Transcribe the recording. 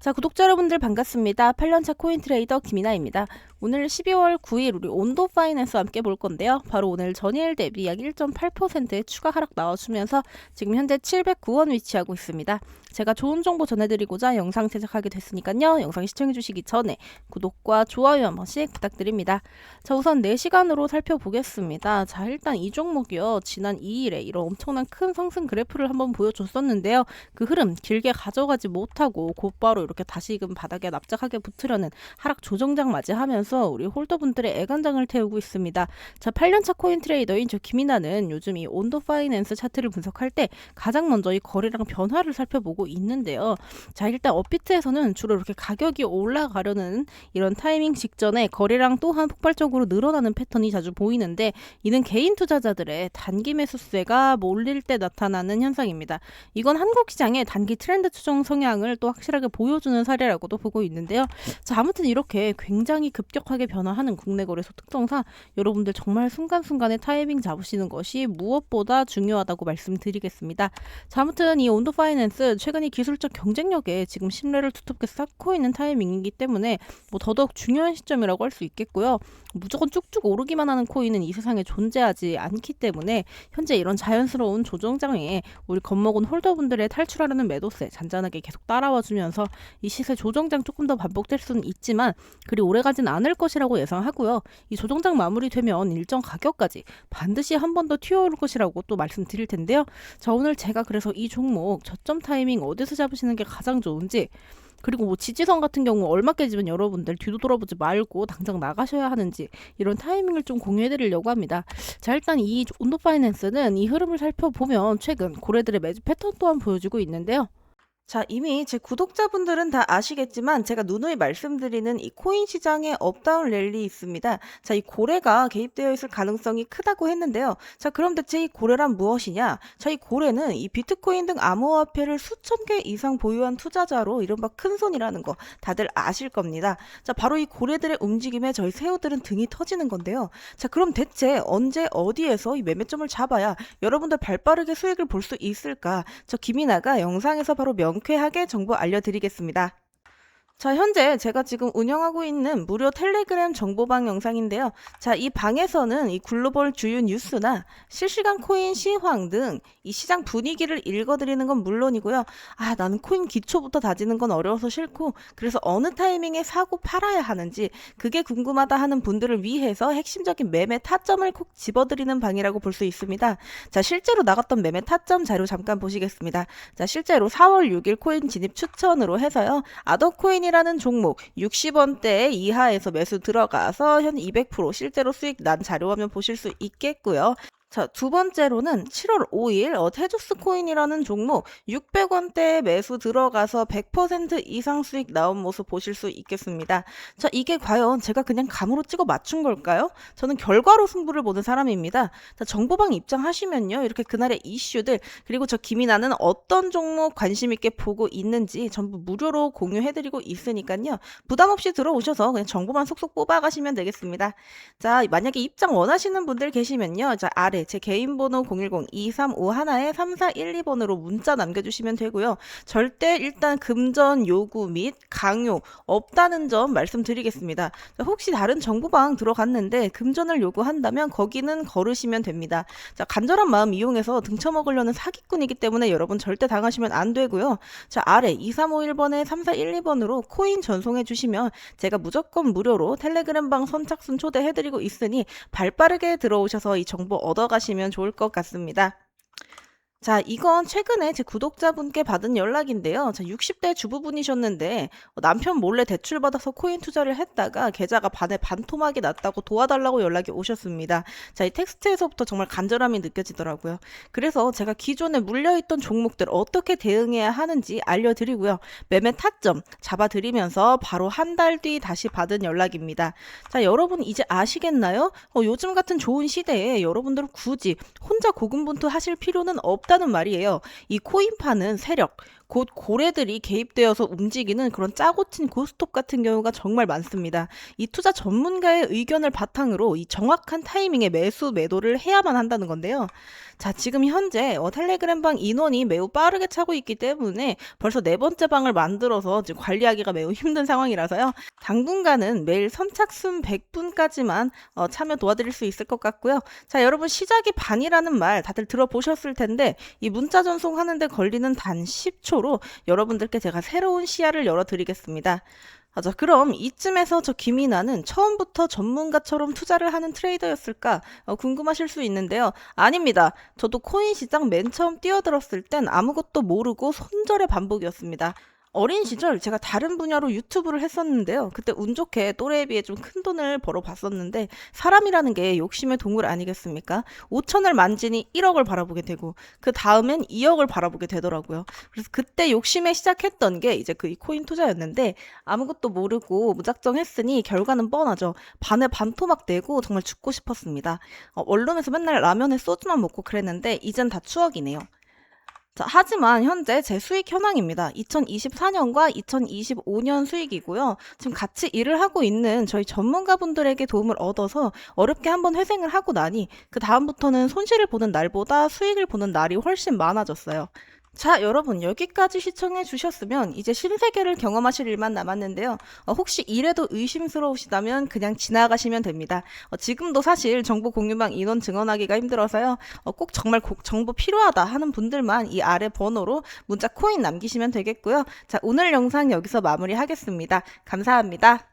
자, 구독자 여러분들 반갑습니다. 8년차 코인 트레이더 김이나입니다. 오늘 12월 9일 우리 온도 파이낸스와 함께 볼 건데요. 바로 오늘 전일 대비 약 1.8%의 추가 하락 나와주면서 지금 현재 709원 위치하고 있습니다. 제가 좋은 정보 전해드리고자 영상 제작하게 됐으니까요. 영상 시청해주시기 전에 구독과 좋아요 한 번씩 부탁드립니다. 자, 우선 4시간으로 살펴보겠습니다. 자, 일단 이 종목이요. 지난 2일에 이런 엄청난 큰 상승 그래프를 한번 보여줬었는데요. 그 흐름 길게 가져가지 못하고 곧바로 이렇게 다시금 바닥에 납작하게 붙으려는 하락 조정장 맞이하면서 우리 홀더분들의 애간장을 태우고 있습니다. 자, 8년차 코인 트레이더인 저 김이나는 요즘 이 온도 파이낸스 차트를 분석할 때 가장 먼저 이 거래량 변화를 살펴보고 있는데요. 자, 일단 업비트에서는 주로 이렇게 가격이 올라가려는 이런 타이밍 직전에 거래량 또한 폭발적으로 늘어나는 패턴이 자주 보이는데 이는 개인 투자자들의 단기 매수세가 몰릴 때 나타나는 현상입니다. 이건 한국 시장의 단기 트렌드 추종 성향을 또 확실하게 보여 주는 사례라고도 보고 있는데요. 자, 아무튼 이렇게 굉장히 급격하게 변화하는 국내 거래소 특성상 여러분들 정말 순간순간에 타이밍 잡으시는 것이 무엇보다 중요하다고 말씀드리겠습니다. 자, 아무튼 이 온도 파이낸스 최근 이 기술적 경쟁력에 지금 신뢰를 두텁게 쌓고 있는 타이밍이기 때문에 뭐 더더욱 중요한 시점이라고 할 수 있겠고요. 무조건 쭉쭉 오르기만 하는 코인은 이 세상에 존재하지 않기 때문에 현재 이런 자연스러운 조정장에 우리 겁먹은 홀더분들의 탈출하려는 매도세 잔잔하게 계속 따라와 주면서 이 시세 조정장 조금 더 반복될 수는 있지만 그리 오래가진 않을 것이라고 예상하고요. 이 조정장 마무리되면 일정 가격까지 반드시 한 번 더 튀어오를 것이라고 또 말씀드릴 텐데요. 자 오늘 제가 그래서 이 종목 저점 타이밍 어디서 잡으시는 게 가장 좋은지 그리고 뭐 지지선 같은 경우 얼마 깨지면 여러분들 뒤도 돌아보지 말고 당장 나가셔야 하는지 이런 타이밍을 좀 공유해 드리려고 합니다. 자 일단 이 온도 파이낸스는 이 흐름을 살펴보면 최근 고래들의 매주 패턴 또한 보여주고 있는데요. 자, 이미 제 구독자분들은 다 아시겠지만 제가 누누이 말씀드리는 이 코인 시장에 업다운 랠리 있습니다. 자, 이 고래가 개입되어 있을 가능성이 크다고 했는데요. 자, 그럼 대체 이 고래란 무엇이냐? 자, 이 고래는 이 비트코인 등 암호화폐를 수천 개 이상 보유한 투자자로 이른바 큰손이라는 거 다들 아실 겁니다. 자, 바로 이 고래들의 움직임에 저희 새우들은 등이 터지는 건데요. 자, 그럼 대체 언제 어디에서 이 매매점을 잡아야 여러분들 발빠르게 수익을 볼 수 있을까? 저 김이나가 영상에서 바로 명 명쾌하게 정보 알려드리겠습니다. 자, 현재 제가 지금 운영하고 있는 무료 텔레그램 정보방 영상인데요. 자, 이 방에서는 이 글로벌 주요 뉴스나 실시간 코인 시황 등 이 시장 분위기를 읽어드리는 건 물론이고요. 아, 나는 코인 기초부터 다지는 건 어려워서 싫고, 그래서 어느 타이밍에 사고 팔아야 하는지, 그게 궁금하다 하는 분들을 위해서 핵심적인 매매 타점을 콕 집어드리는 방이라고 볼 수 있습니다. 자, 실제로 나갔던 매매 타점 자료 잠깐 보시겠습니다. 자, 실제로 4월 6일 코인 진입 추천으로 해서요. 아더코인이 코인이라는 종목 60원대 이하에서 매수 들어가서 현 200% 실제로 수익 난 자료 화면 보실 수 있겠고요. 자, 두 번째로는 7월 5일 어, 테조스 코인이라는 종목 600원대 매수 들어가서 100% 이상 수익 나온 모습 보실 수 있겠습니다. 자, 이게 과연 제가 그냥 감으로 찍어 맞춘 걸까요? 저는 결과로 승부를 보는 사람입니다. 자, 정보방 입장하시면요. 이렇게 그날의 이슈들 그리고 저 김이나는 어떤 종목 관심 있게 보고 있는지 전부 무료로 공유해 드리고 있으니까요. 부담 없이 들어오셔서 그냥 정보만 속속 뽑아 가시면 되겠습니다. 자, 만약에 입장 원하시는 분들 계시면요. 자, 아래 제 개인 번호 010-2351-3412번으로 문자 남겨주시면 되고요. 절대 일단 금전 요구 및 강요 없다는 점 말씀드리겠습니다. 자, 혹시 다른 정보방 들어갔는데 금전을 요구한다면 거기는 걸으시면 됩니다. 자, 간절한 마음 이용해서 등쳐먹으려는 사기꾼이기 때문에 여러분 절대 당하시면 안 되고요. 자, 아래 2351번에 3412번으로 코인 전송해 주시면 제가 무조건 무료로 텔레그램 방 선착순 초대해드리고 있으니 발빠르게 들어오셔서 이 정보 얻어 가시면 좋을 것 같습니다. 자, 이건 최근에 제 구독자분께 받은 연락인데요. 자, 60대 주부분이셨는데 어, 남편 몰래 대출 받아서 코인 투자를 했다가 계좌가 반에 반토막이 났다고 도와달라고 연락이 오셨습니다. 자, 이 텍스트에서부터 정말 간절함이 느껴지더라고요. 그래서 제가 기존에 물려있던 종목들 어떻게 대응해야 하는지 알려드리고요. 매매 타점 잡아드리면서 바로 한 달 뒤 다시 받은 연락입니다. 자, 여러분 이제 아시겠나요? 어, 요즘 같은 좋은 시대에 여러분들은 굳이 혼자 고군분투 하실 필요는 없 없다는 말이에요. 이 코인파는 세력, 곧 고래들이 개입되어서 움직이는 그런 짜고 친 고스톱 같은 경우가 정말 많습니다. 이 투자 전문가의 의견을 바탕으로 이 정확한 타이밍에 매수 매도를 해야만 한다는 건데요. 자, 지금 현재 어, 텔레그램 방 인원이 매우 빠르게 차고 있기 때문에 벌써 네 번째 방을 만들어서 지금 관리하기가 매우 힘든 상황이라서요. 당분간은 매일 선착순 100분까지만 어, 참여 도와드릴 수 있을 것 같고요. 자, 여러분 시작이 반이라는 말 다들 들어보셨을 텐데 이 문자 전송하는데 걸리는 단 10초 로 여러분들께 제가 새로운 시야를 열어드리겠습니다. 아, 자, 그럼 이쯤에서 저 김이나는 처음부터 전문가처럼 투자를 하는 트레이더였을까 어, 궁금하실 수 있는데요. 아닙니다. 저도 코인 시장 맨 처음 뛰어들었을 땐 아무것도 모르고 손절의 반복이었습니다. 어린 시절 제가 다른 분야로 유튜브를 했었는데요. 그때 운 좋게 또래에 비해 좀 큰 돈을 벌어 봤었는데 사람이라는 게 욕심의 동물 아니겠습니까? 5천을 만지니 1억을 바라보게 되고 그 다음엔 2억을 바라보게 되더라고요. 그래서 그때 욕심에 시작했던 게 이제 그이 코인 투자였는데 아무것도 모르고 무작정 했으니 결과는 뻔하죠. 반에 반토막 되고 정말 죽고 싶었습니다. 어, 원룸에서 맨날 라면에 소주만 먹고 그랬는데 이젠 다 추억이네요. 자, 하지만 현재 제 수익 현황입니다. 2024년과 2025년 수익이고요. 지금 같이 일을 하고 있는 저희 전문가분들에게 도움을 얻어서 어렵게 한번 회생을 하고 나니 그 다음부터는 손실을 보는 날보다 수익을 보는 날이 훨씬 많아졌어요. 자, 여러분 여기까지 시청해 주셨으면 이제 신세계를 경험하실 일만 남았는데요. 어, 혹시 이래도 의심스러우시다면 그냥 지나가시면 됩니다. 어, 지금도 사실 정보 공유망 인원 증언하기가 힘들어서요. 어, 꼭 정말 고- 정보 필요하다 하는 분들만 이 아래 번호로 문자 코인 남기시면 되겠고요. 자, 오늘 영상 여기서 마무리하겠습니다. 감사합니다.